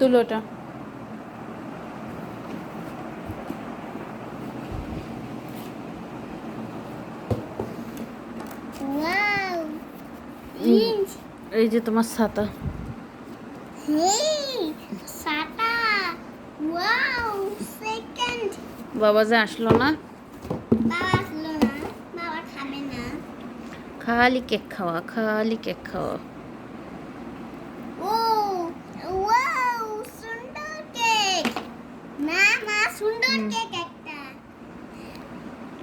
তুলো ওটা wow. Inch এই যে তোমার ছাতা। বাবা যে আসলো না। খালি কেক খাওয়া খালি কেক খাওয়া।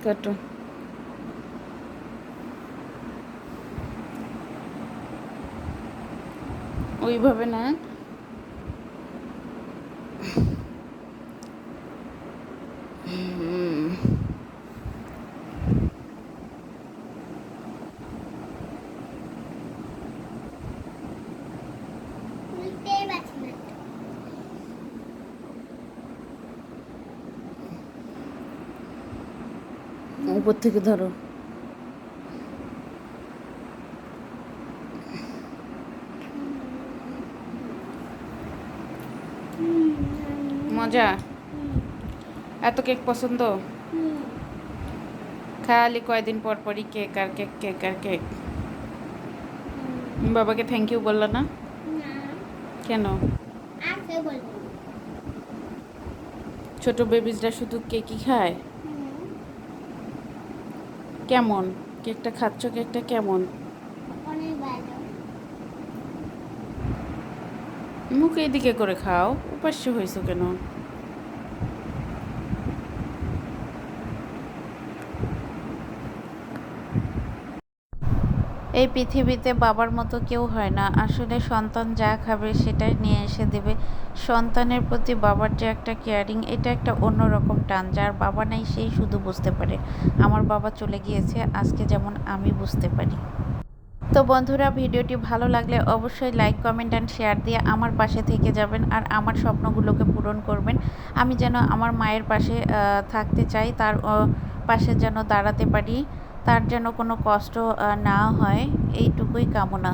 কাটো ওইভাবে না উপর থেকে ধরো। মজা? এত কেক পছন্দ? হুম। খালি কয়দিন পর পরই কেক আর কেক কেক আর কেক। বাবাকে থ্যাংক ইউ বলল না? না কেন ছোট বেবিজরা শুধু কেকই খায়? কেমন? কেকটা খাচ্ছ কেকটা কেমন? মুখ এদিকে করে খাও উপাস্য হয়েছো কেন? এই পৃথিবীতে বাবার মতো কেউ হয় না। আসলে সন্তান যা খাবে সেটাই নিয়ে এসে দেবে। সন্তানের প্রতি বাবার যে একটা কেয়ারিং এটা একটা অন্যরকম টান, যার বাবা নাই সেই শুধু বুঝতে পারে। আমার বাবা চলে গিয়েছে, আজকে যেমন আমি বুঝতে পারি। তো বন্ধুরা, ভিডিওটি ভালো লাগলে অবশ্যই লাইক কমেন্ট অ্যান্ড শেয়ার দিয়ে আমার পাশে থেকে যাবেন আর আমার স্বপ্নগুলোকে পূরণ করবেন। আমি যেন আমার মায়ের পাশে থাকতে চাই, তার পাশে যেন দাঁড়াতে পারি, তার যেন কোনো কষ্ট না হয়, এইটুকুই কামনা।